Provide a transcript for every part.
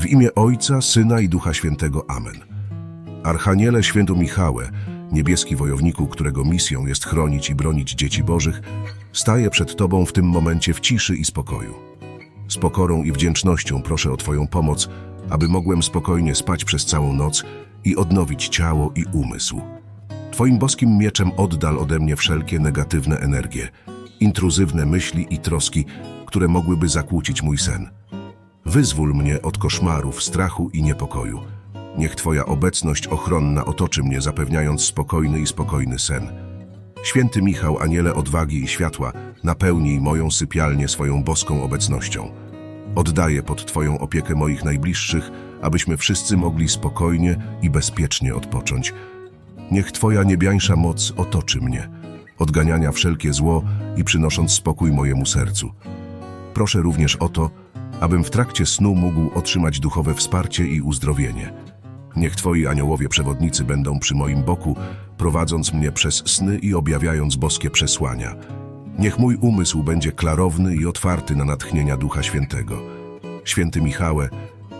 W imię Ojca, Syna i Ducha Świętego. Amen. Archaniele Święto Michałe, niebieski wojowniku, którego misją jest chronić i bronić dzieci bożych, staję przed Tobą w tym momencie w ciszy i spokoju. Z pokorą i wdzięcznością proszę o Twoją pomoc, aby mogłem spokojnie spać przez całą noc i odnowić ciało i umysł. Twoim boskim mieczem oddal ode mnie wszelkie negatywne energie, intruzywne myśli i troski, które mogłyby zakłócić mój sen. Wyzwól mnie od koszmarów, strachu i niepokoju. Niech Twoja obecność ochronna otoczy mnie, zapewniając spokojny i spokojny sen. Święty Michał, aniele odwagi i światła, napełnij moją sypialnię swoją boską obecnością. Oddaję pod Twoją opiekę moich najbliższych, abyśmy wszyscy mogli spokojnie i bezpiecznie odpocząć. Niech Twoja niebiańsza moc otoczy mnie, odganiania wszelkie zło i przynosząc spokój mojemu sercu. Proszę również o to, abym w trakcie snu mógł otrzymać duchowe wsparcie i uzdrowienie. Niech Twoi aniołowie przewodnicy będą przy moim boku, prowadząc mnie przez sny i objawiając boskie przesłania. Niech mój umysł będzie klarowny i otwarty na natchnienia Ducha Świętego. Święty Michałe,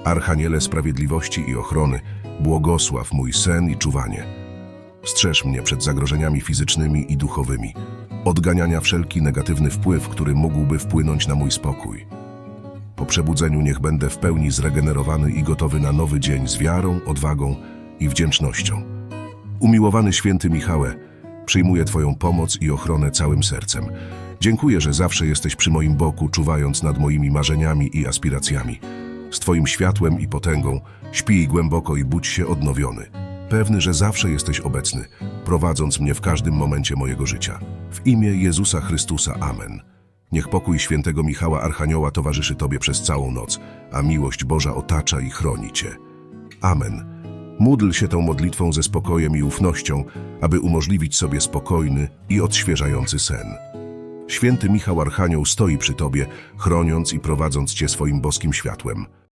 Archaniele Sprawiedliwości i Ochrony, błogosław mój sen i czuwanie. Strzeż mnie przed zagrożeniami fizycznymi i duchowymi, odganiania wszelki negatywny wpływ, który mógłby wpłynąć na mój spokój. Przebudzeniu niech będę w pełni zregenerowany i gotowy na nowy dzień z wiarą, odwagą i wdzięcznością. Umiłowany święty Michałe, przyjmuję Twoją pomoc i ochronę całym sercem. Dziękuję, że zawsze jesteś przy moim boku, czuwając nad moimi marzeniami i aspiracjami. Z Twoim światłem i potęgą śpij głęboko i budź się odnowiony. Pewny, że zawsze jesteś obecny, prowadząc mnie w każdym momencie mojego życia. W imię Jezusa Chrystusa. Amen. Niech pokój świętego Michała Archanioła towarzyszy Tobie przez całą noc, a miłość Boża otacza i chroni Cię. Amen. Módl się tą modlitwą ze spokojem i ufnością, aby umożliwić sobie spokojny i odświeżający sen. Święty Michał Archanioł stoi przy Tobie, chroniąc i prowadząc Cię swoim boskim światłem.